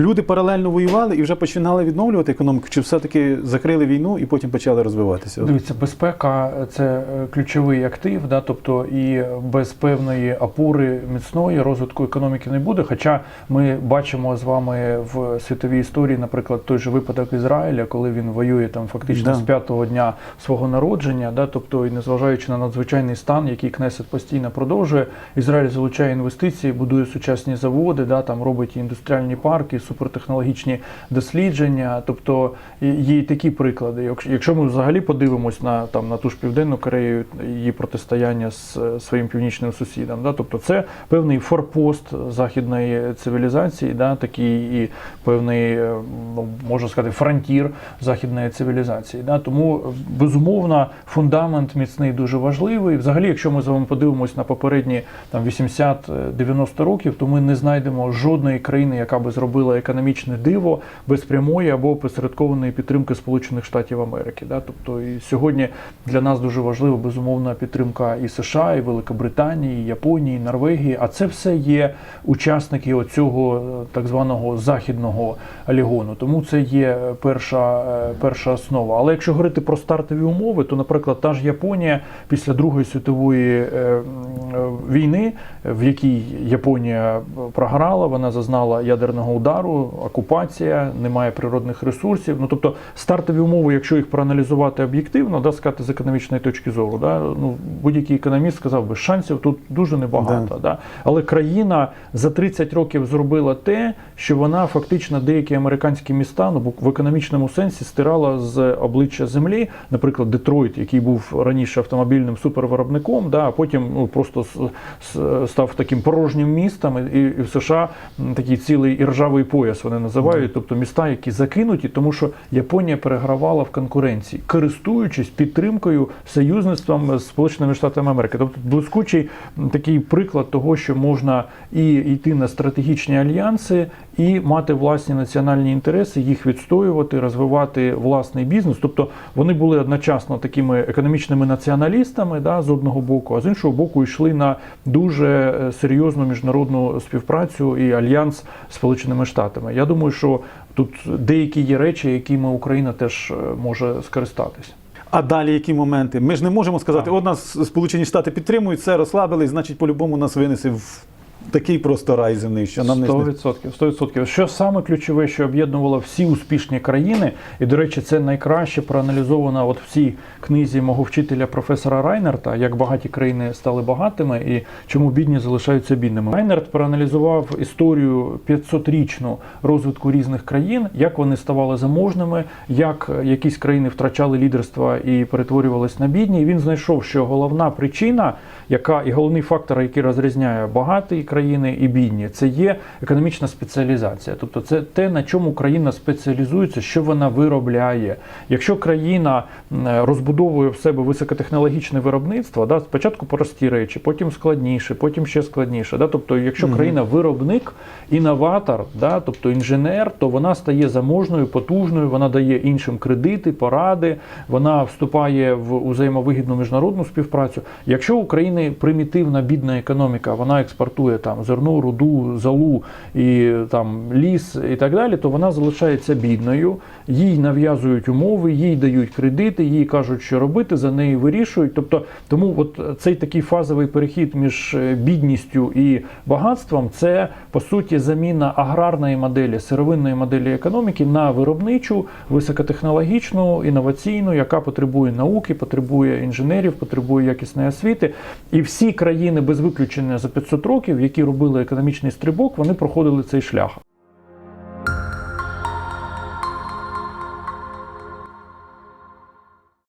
люди паралельно воювали і вже починали відновлювати економіку, чи все-таки закрили війну і потім почали розвиватися? Дивіться, безпека це е, ключовий актив, да, тобто і без певної опори міцної розвитку економіки не буде. Хоча ми бачимо з вами в світовій історії, наприклад, той же випадок Ізраїля, коли він воює там фактично Да. з п'ятого дня свого народження, да, тобто і незважаючи на надзвичайний стан, який Кнесет постійно продовжує, Ізраїль залучає інвестиції, будує сучасні заводи, да, там робить індустріальні парки, супертехнологічні дослідження. Тобто є і такі приклади. Якщо- ми взагалі подивимось на там на ту ж південну Корею, її протистояння з е, своїм північним сусідом, да, тобто це певний форпост західної цивілізації, да, такий і певний, е, ну можна сказати, фронтір західної цивілізації. Да. Тому е, безумовно фундамент міцний дуже важливий. Взагалі, якщо ми з вами подивимось на попередні там 80-90 років, то ми не знайдемо жодної країни, яка би зробила економічне диво без прямої або посередкованої підтримки Сполучених Штатів Америки. Да? Тобто і сьогодні для нас дуже важлива безумовна підтримка і США, і Великобританії, і Японії, і Норвегії. А це все є учасники оцього е, так званого західного алігону. Тому це є перша, е, перша основа. Але якщо говорити про стартові умови, то, наприклад, та ж Японія після Другої світової е, війни, в якій Японія програла, вона зазнала ядерного удару, окупація, немає природних ресурсів. Ну тобто стартові умови, якщо їх проаналізувати об'єктивно, да, сказати з економічної точки зору, да, ну будь-який економіст сказав би, шансів тут дуже небагато. Да. Але країна за 30 років зробила те, що вона фактично деякі американські міста ну, в економічному сенсі стирала з обличчя землі. Наприклад, Детройт, який був раніше автомобільним супервиробником, да, а потім ну, просто став таким порожнім містом, і, і в США такий цілий іржавий пояс вони називають, тобто міста, які закинуті, тому що Японія перегравала в конкуренції, користуючись підтримкою союзництвом з Сполученими Штатами Америки. Тобто блискучий такий приклад того, що можна і йти на стратегічні альянси, і мати власні національні інтереси, їх відстоювати, розвивати власний бізнес. Тобто вони були одночасно такими економічними націоналістами, да, з одного боку, а з іншого боку, йшли на дуже е, серйозну міжнародну співпрацю і альянс з Сполученими Штатами. Я думаю, що тут деякі є речі, якими Україна теж е, може скористатись. А далі які моменти? Ми ж не можемо сказати, Так. от нас Сполучені Штати підтримують, все розслабились, значить, по-любому нас винесе в такий просто рай земний, що нам не 100%, 100%. Що саме ключове, що об'єднувало всі успішні країни, і до речі, це найкраще проаналізовано от в цій книзі мого вчителя професора Райнерта, як багаті країни стали багатими і чому бідні залишаються бідними. Райнерт проаналізував історію 500-річну розвитку різних країн, як вони ставали заможними, як якісь країни втрачали лідерство і перетворювались на бідні. І він знайшов, що головна причина, яка і головний фактор, який розрізняє багаті країни і бідні, це є економічна спеціалізація. Тобто, це те, на чому країна спеціалізується, що вона виробляє. Якщо країна розбудовує в себе високотехнологічне виробництво, да, спочатку прості речі, потім складніше, потім ще складніше. Да, тобто, якщо країна виробник, інноватор, да, тобто інженер, то вона стає заможною, потужною, вона дає іншим кредити, поради, вона вступає в взаємовигідну міжнародну співпрацю. Якщо у країни примітивна бідна економіка, вона експортує там зерно, руду, залу і там ліс і так далі, то вона залишається бідною, їй нав'язують умови, їй дають кредити, їй кажуть, що робити, за неї вирішують. Тобто, тому от цей такий фазовий перехід між е, бідністю і багатством це по суті заміна аграрної моделі, сировинної моделі економіки на виробничу, високотехнологічну, інноваційну, яка потребує науки, потребує інженерів, потребує якісної освіти. І всі країни без виключення за 500 років, які робили економічний стрибок, вони проходили цей шлях.